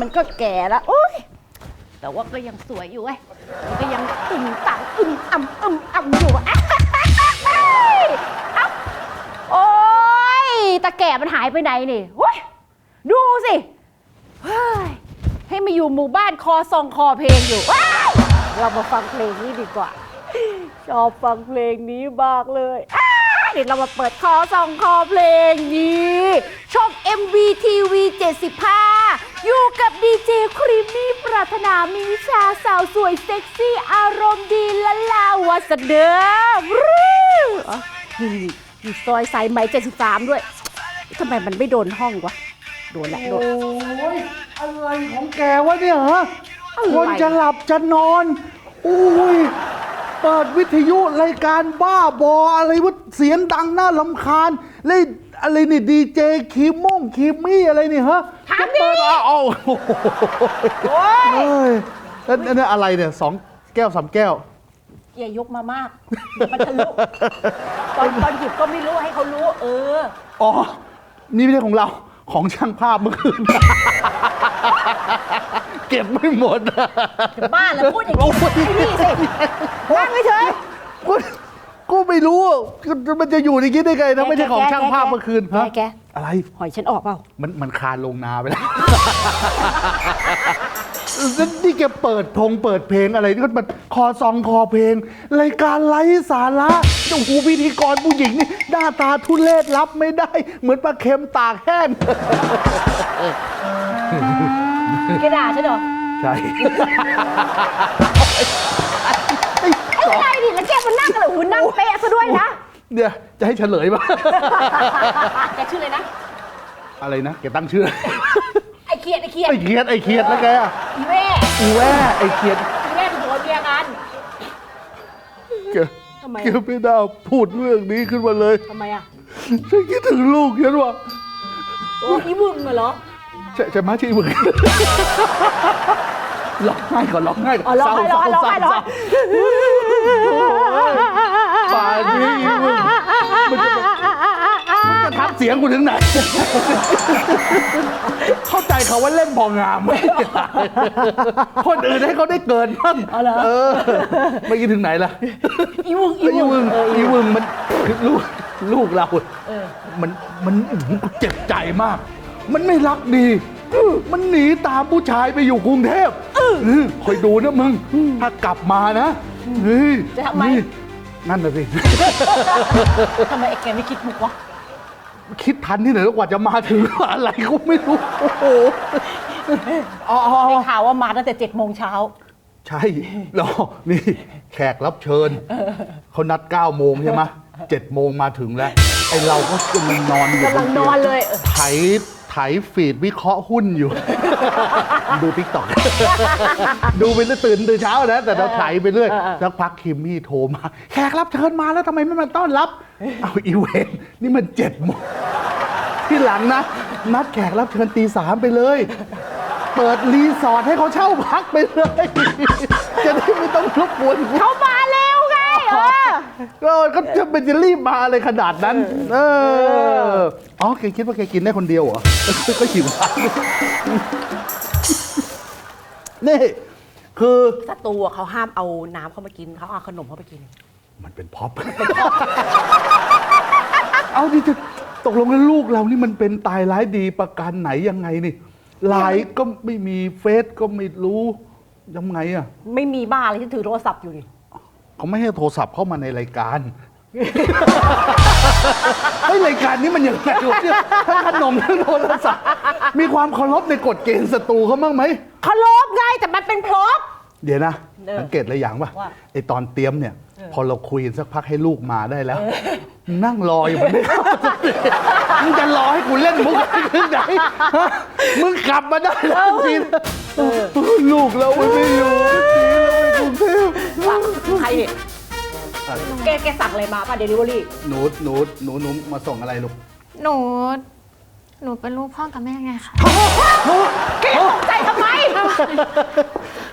มันก็แก่แล้วโอ๊ยแต่ว่าก็ยังสวยอยู่ไงมันก็ยังอึมตังอึมอ่ำอึมอ่ำอยู่อะเอ้าโอ๊ยตาแก่มันหายไปไหนนี่โอ๊ยดูสิเฮ้ยให้มาอยู่หมู่บ้านคอซองคอเพลงอยู่ว้ายเรามาฟังเพลงนี้ดีกว่า ชอบฟังเพลงนี้มากเลยอ้าเดี๋ยวเรามาเปิดคอซองคอเพลงนี้ช่อง MVTV 75 อยู่กับดีเจครีมมี่ปรารถนามีวิชาสาวสวยเซ็กซี่อารมณ์ดีละลาวาสเดิมนี่อยู่ซอยสายไหม73ด้วยทำไมมันไม่โดนห้องวะ โดนละโดน โอ้ยอะไรของแกวะเนี่ยฮะอะไร คนจะหลับจะนอนอุ้ยเปิดวิทยุรายการบ้าบออะไรวะเสียงดังน่าลำคาญเลยอะไรนี่ดีเจคีม่งคีมี่อะไรนี่ฮะ ถามจะดิเปิดเอาเอาโอ้ยเอ้ยแล้วแล้วนี่อะไรเนี่ยสองแก้วสามแก้ว อย่ายกมามากเดี๋ยวมันทะลุตอนตอนหยิบก็ไม่รู้ให้เขารู้ เออ อ๋อ นี่ไม่ใช่ของเรา ของช่างภาพเมื่อคืน เก็บไม่หมดจะบ้าแล้วพูดอย่างนี้ไอ้นี่สินั่งเฉยกู กูไม่รู้มันจะอยู่ในนี้ได้ไงนะไม่ใช่ของช่างภาพเมื่อคืนแกฮะแกอะไร หอยฉันออกเปล่า มันมันคานลงนาไปแล้ว แล้วนี่แกเปิดพงเปิดเพลงอะไรนี่ก็มันคอซองคอเพลง รายการไร้สาระโอ้โหพิธีกรผู้หญิงนี่หน้าตาทุเรศรับไม่ได้ เหมือนปลาเค็มตากแห้ง แกด่าฉันเหรอใช่ไอ้ไรดิแล้วแกมันนั่งอะไร หูนั่งเป๊ะซะด้วยนะเดี๋ยวจะให้เฉลยป่ะแกชื่ออะไรนะ อะไรนะแกตั้งชื่อ ไอ้เขียดไอ้เขียดไอ้เคียดไอ้เคียดแล้วแกอะอีแม่อีแว่ไอ้เคียดอีแม่เป็นผัวเมียกัน แกทำไมแกไม่น่าพูดเรื่องนี้ขึ้นมาเลย ทำไมอะฉันคิดถึงลูกฉันว่ะโอ้อีมึงเหรอ ใช่ใช่ไหมที่มึงร้องไห้ก่อนร้องไห้ก่อนอ๋อร้องไห้เศร้องไห้ร้องไห้ร้องไห้ ป่านนี้มึงมันจะมันจะทับเสียงกูถึงไหน เข้าใจเขาว่าเล่นพองามไหมคนอื่นให้เขาได้เกินบ้างอ๋อเหรอ เออไม่อกี้ถึงไหนล่ะ อีมึงอีอีมึวึงงเอออีวึงมันลูกลูกเรา เออ มันมันอื้อหือเจ็บใจมาก มันไม่รักดี มันหนีตามผู้ชายไปอยู่กรุงเทพเออคอยดูนะมึง ถ้ากลับมานะเฮ้ยจะทำไม นี่ นั่นน่ะสิ ทำไมไอ้แกไม่คิดมุกวะ คิดทันที่ไหนแล้วกว่าจะมาถึงอะไรก็ไม่รู้ โอ้โห อ๋ออ๋อได้ข่าวว่ามาตั้งแต่เจ็ดโมงเช้า ใช่รอนี่ แขกรับเชิญ เขานัด9โมงใช่ไหมเจ็ดโมงมาถึงแล้ว ไอเราก็กำลังนอนอยู่กำลังนอนเลยเออไถ ไถฟีดวิเคราะห์หุ้นอยู่ ดูทิกตอกดูไปเรื่อยตื่นตื่นเช้านะแต่เราไถไปเรื่อยเออเออสักพักคิมมี่โทรมา แขกรับเชิญมาแล้วทำไมไม่มาต้อนรับ เอาอีเวนต์นี่มันเจ็ดโมงที่หลังนะ นัดแขกรับเชิญตีสามไปเลย เปิดรีสอร์ทให้เขาเช่าพักไปเลย จะได้ไม่ต้องรบกวนกูเขามาเร็วไงเออ ก็ก็จะเป็นจะรีบมาอะไรขนาดนั้น เออ อ๋อแกคิดว่าแกกินได้คนเดียวเหรอ ก็หิวนี่ คือสตูอะเขาห้ามเอาน้ำเข้ามากินเขาเอาขนมเข้าไปกิน มันเป็นพ็อปเอาดิจะตกลงแล้วลูกเรานี่มันเป็นตายร้ายดีประการไหนยังไงนี่ไลน์ก็ไม่มีเฟซก็ไม่รู้ยังไงอะไม่มีบ้าอะไรที่ถือโทรศัพท์อยู่นี่ เขาไม่ให้โทรศัพท์เข้ามาในรายการ เฮ้ยรายการนี้มันยังไงวะเนี่ยทั้งขนมทั้งโทรศัพท์ มีความเคารพในกฎเกณฑ์ศัตรูเขาบ้างไหม เคารพไงแต่มันเป็นพร็อพเดี๋ยวนะ เออสังเกตอะไรอย่างป่ะว่า ไอตอนเตรียมเนี่ย พอเราคุยกันสักพักให้ลูกมาได้แล้วมึงนั่งรออยู่มันไม่เข้าสักทีมึงจะรอให้กูเล่นมุกให้ถึงไหนฮะมึงกลับมาได้แล้วทีนะลูกเรามันไม่อยู่ทีเราไป กรุงเทพใครเนี่ยแกแกสั่งอะไรมาป่ะเดลิเวอรี่หนูหนูหนูหนูมาส่งอะไรลูกหนู หนูเป็นลูกพ่อกับแม่ไงคะ แกตกใจทำไม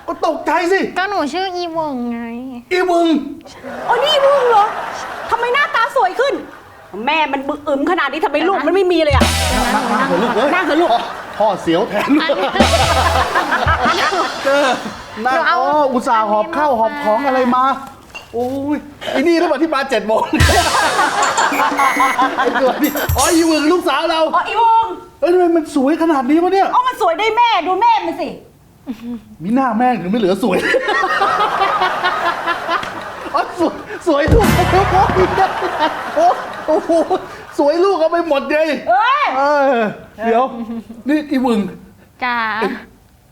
ก็ตกใจสิ ก็หนูชื่ออีวงไง อีมึง โอ้นี่มึงเหรอทำไมหน้าตาสวยขึ้น แม่มันบึกอึมขนาดนี้ทำไมลูกมันไม่มีเลยอะ นั่งเถอะลูกเอ้ยนั่งเถอะลูกพ่อเสียวแทนเออ นั่งหนูเอาอ๋ออุตส่าห์หอบข้าวหอบของอะไรมาโอ้ยไอ้นี่แล้วมาที่มาเจ็ดโมงไอ้ตัวนี้อ๋ออีหวึงลูกสาวเราอ๋ออีวงเอ้ยทำไมมันสวยขนาดนี้วะเนี่ย อ๋อมันสวยได้แม่ดูแม่มันสิ มีหน้าแม่งถึงไม่เหลือสวย อ๋อสวยสวยลูกโอ้โอ้โหสวยลูกเอาไปหมดเลยเอ้ย เออเดี๋ยว นี่อีหวึงจ้า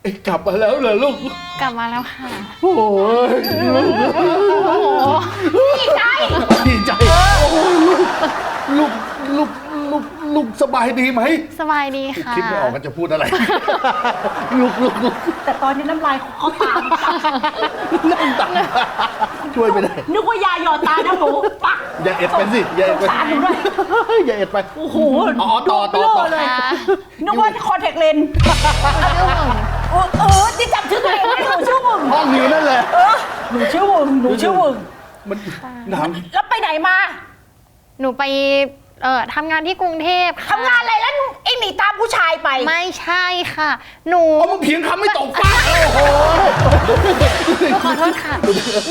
เอ้ยกลับมาแล้วเหรอลูก กลับมาแล้วค่ะ โอ้ยดีใจ ดีใจโอ้ยลูกลูกลูกลูกลูกสบายดีไหม สบายดีค่ะ คิดไม่ออกกันจะพูดอะไร ลูกลูกลูกแต่ตอนนี้น้ำลายเขาตามนั่งตักช่วยไม่ได้นึกว่ายาหยอดตานะหนูปักอย่าเอ็ดไปสิอย่าสเอ็ดงไปสารหนูด้วยอย่าเอ็ดไป โอ้โหอ๋อต่อต่อต่อเลยค่ะนึกว่าคอนแทคเลนส์ ชื่อหมึงเออเออที่จำชื่อตัวเองไม่หนูชื่อวึงห้องอยู่นั่นแหละเออหนูชื่อวึงหนูชื่อวึงมันหนาวแล้วไปไหนมาหนูไปเอ่อทำงานที่กรุงเทพค่ะทำงานอะไรแล้วไอ้หนีตามผู้ชายไปไม่ใช่ค่ะ หนูเพราะมึงเถียงคำไม่ตกฟ้ากโอ้โหขอโทษค่ะ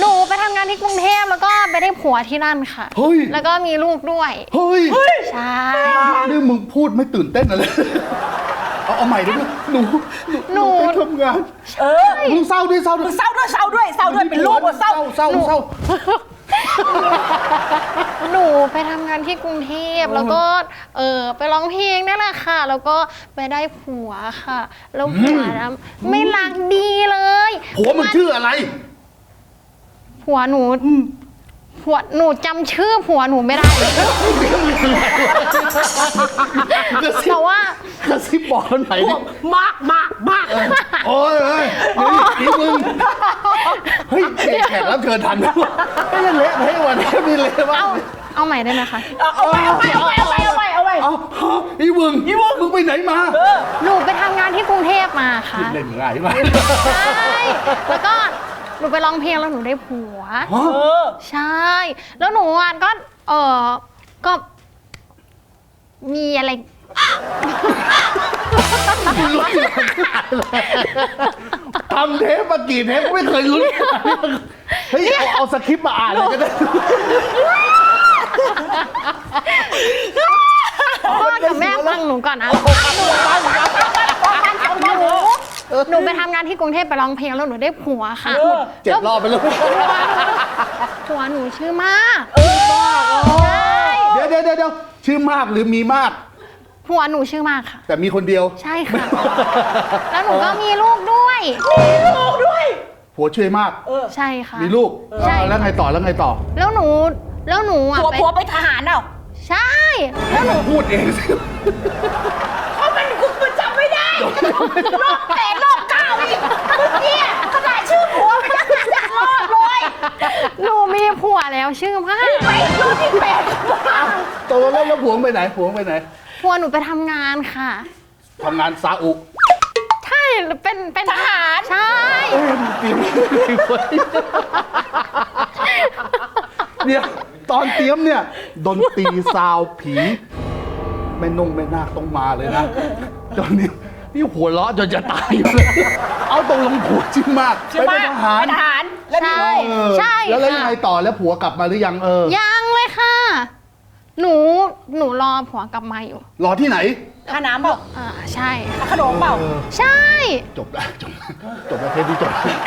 หนูไปทำงานที่กรุงเทพแล้วก็ไปได้ผัวที่นั่นค่ะ เฮ้ย แล้วก็มีลูกด้วย เฮ้ย ใช่นี่มึงพูดไม่ตื่นเต้นอะไร เอาเอาใหม่ดิลูกหนูหนู ไปทำงานเออมึงเศร้าด้วยเศร้าด้มึวยงเศร้าด้วยเศร้าด้วยเศร้าด้วยเป็นลูกว่าเศร้าเศร้าเศร้า หนูไปทำงานที่กรุงเทพแล้วก็เออไปร้องเพลงนั่นแหละค่ะ แล้วก็ไปได้ผัวค่ะ แล้วผัวนะไม่รักดีเลย ผัวมึงชื่ออะไร ผัวหนูผัวหนูจำชื่อผัวหนูไม่ได้แต่ บบอกกันไหนดิมากมากมากโอ้ยเอ้ยเฮ้ยอีมึงเฮ้ยเด็กแขกรับเชิญทันไหมวะไม่ยังเละเทะวันนี้มีเละบ้าเอางเอาใหม่ได้ไหมคะ เอาไปเอาไปเอาไปเอาไปเอาไปเอาไปเอาฮะอีมึงอีมึงมึงไปไหนมาหนูไปทำงานที่กรุงเทพมาค่ะเล่นง่ายมากใช่แล้วก็หนูไปร้องเพลงแล้วหนูได้ผัวฮะเออใช่ แล้วหนูอะก็เออก็มีอะไร ทำเทปมากี่เทปก็ไม่เคยลุ้นเฮ้ยเอาเอาสคริปต์มาอ่านเลยก็ได้พ่อกับแม่ฟังหนูก่อนนะหนูไปทำงานที่กรุงเทพไปร้องเพลงแล้วหนูได้ผัวค่ะเจ็ดรอบไปแล้วผัวหนูชื่อมากใช่เดี๋ยวเดี๋ยวเดี๋ยวชื่อมากหรือมีมาก ผัวหนูชื่อมากค่ะ แต่มีคนเดียว ใช่ค่ะ แล้วหนูก็มีลูกด้วยลูกด้วย ผัวช่วยมากเออใช่ค่ะ มีลูกใช่ แล้วไงต่อแล้วไงต่อ แล้วหนูแล้วหนูอะผัวไปผัวไปทหารเอ้าใช่ แล้วหนูพูดเองสิเพราะมันกูมันจำไม่ได้รอบแปดรอบเก้าอีกเมื่อกี้ขนาดชื่อผัวมันยังไม่ได้รอบเลยหนูมีผัวแล้วชื่อมากไปรอบที่แปดตกลงแล้วแล้วผัวมึงไปไหนผัวมึงไปไหน ผัวหนูไปทำงานค่ะ ทำงานซาอุใช่เป็นเป็นทหารใช่เอ้ยเตรียมเดี๋ยวตอนเตรียมเนี่ยดนตรีซาวผีแม่นงแม่นาคต้องมาเลยนะตอนนี้นี่หัวเราะจนจะตายอยู่เลยเอาตรงลงผัวจริงมากใช่ไปไหมเป็นทหารเป็นทหารแล้วใช่ เออใช่แล้วแล้วยังค่ะ ไงต่อแล้วผัวกลับมาหรือยังเออ ยังเลยค่ะ หนูหนูรอผัวกลับมาอยู่รอที่ไหน ค่าน้ำเปล่าอ่าใช่ ค่าขนมเปล่าเออใช่จบแล้วจบแล้วจบแล้วเทปนี้จบแล้ว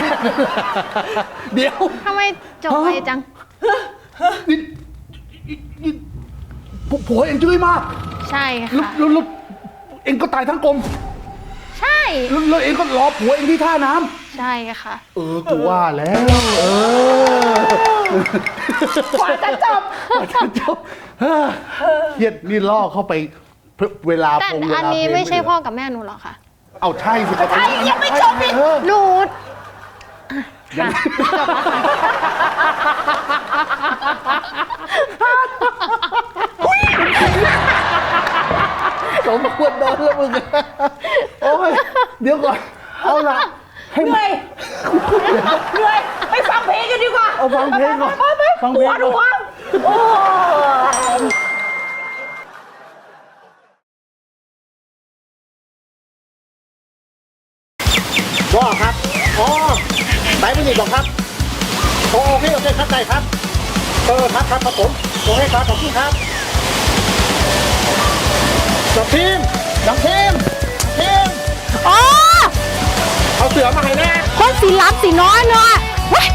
เดี๋ยวทำไมจบไปจัง นี่นี่ผัวผัวเองช่วยมากใช่แล้วค่ะ แล้วแล้วเองก็ตายทั้งกลมใช่ แล้วแล้วเองก็รอผัวเองที่ท่าน้ำใช่ค่ะ เออกูว่าแล้ว เออกว่าจะจบกว่าจะจบเฮ้อเฮียนี่ล่อเข้าไปเวลาแต่พงเวลาอันนี้เพลงไม่ใช่เหลืพ่อกับแม่หนูหรอกค่ะ เอาใช่สิใช่ยังไม่จบอีก เออ หนูยังสมควรโดนแล้วมึง โอ้ย เดี๋ยวก่อน เอาละให้เหนื่อยเหนื่อยไปฟังเพลงกันดีกว่าเอาฟังเพลงก่อนฟังเพลงก่อน หัว่าครับ อ๋อสายไม่หนีบหครับโอเคโอเคครับใดครับ เออครับครับครับผมโอเคครับขอบคุณครับกับทีมน้องทีม อเอาเสือมาให้แน่คนสีลับสีน้อยเนาะเฮ้ย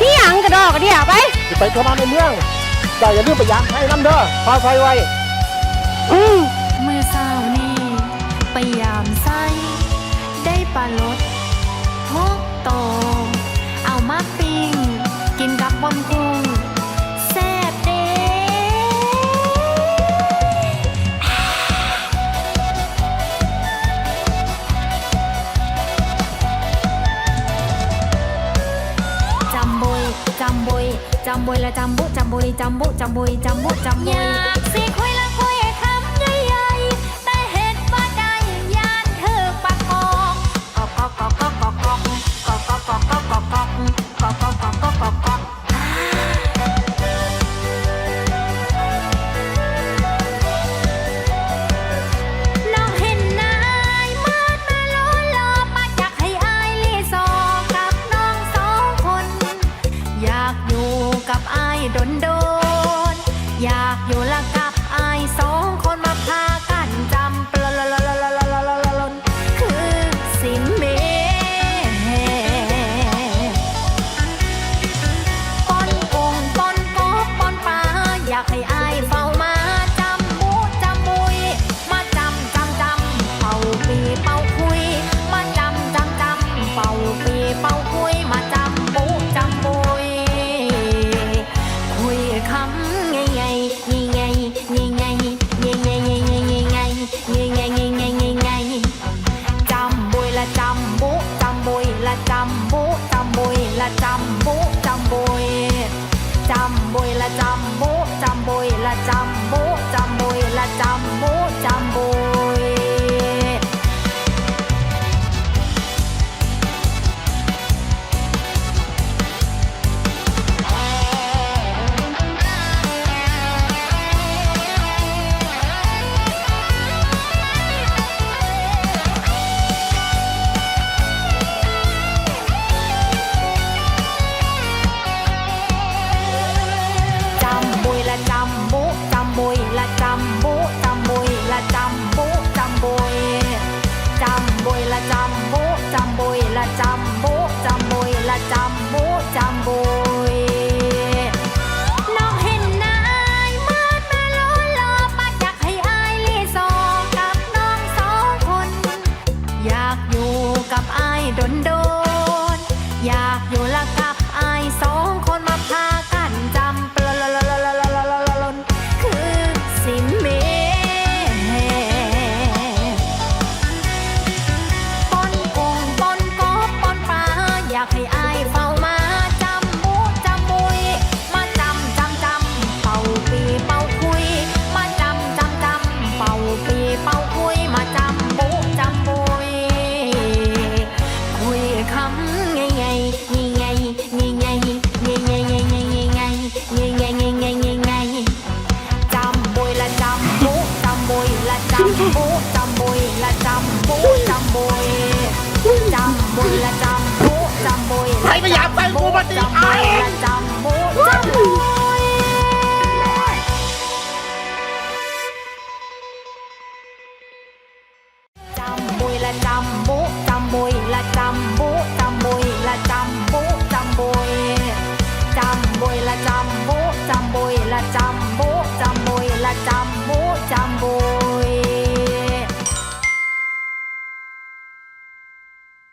นี่หยังกระดอกกระเดียวไป ไปเข้ามาในเมืองแต่อย่าลืมไปยางให้น้ำเด้อพาไฟไวอืมเมื่อเาวนี้ไปยามไซได้ปลาลดหกโตวเอามาปิงกินกับบนกู จัมโบจัมโบจัมโบจัมโบจัมโบจัมโบำโบจำบุยละจำโบ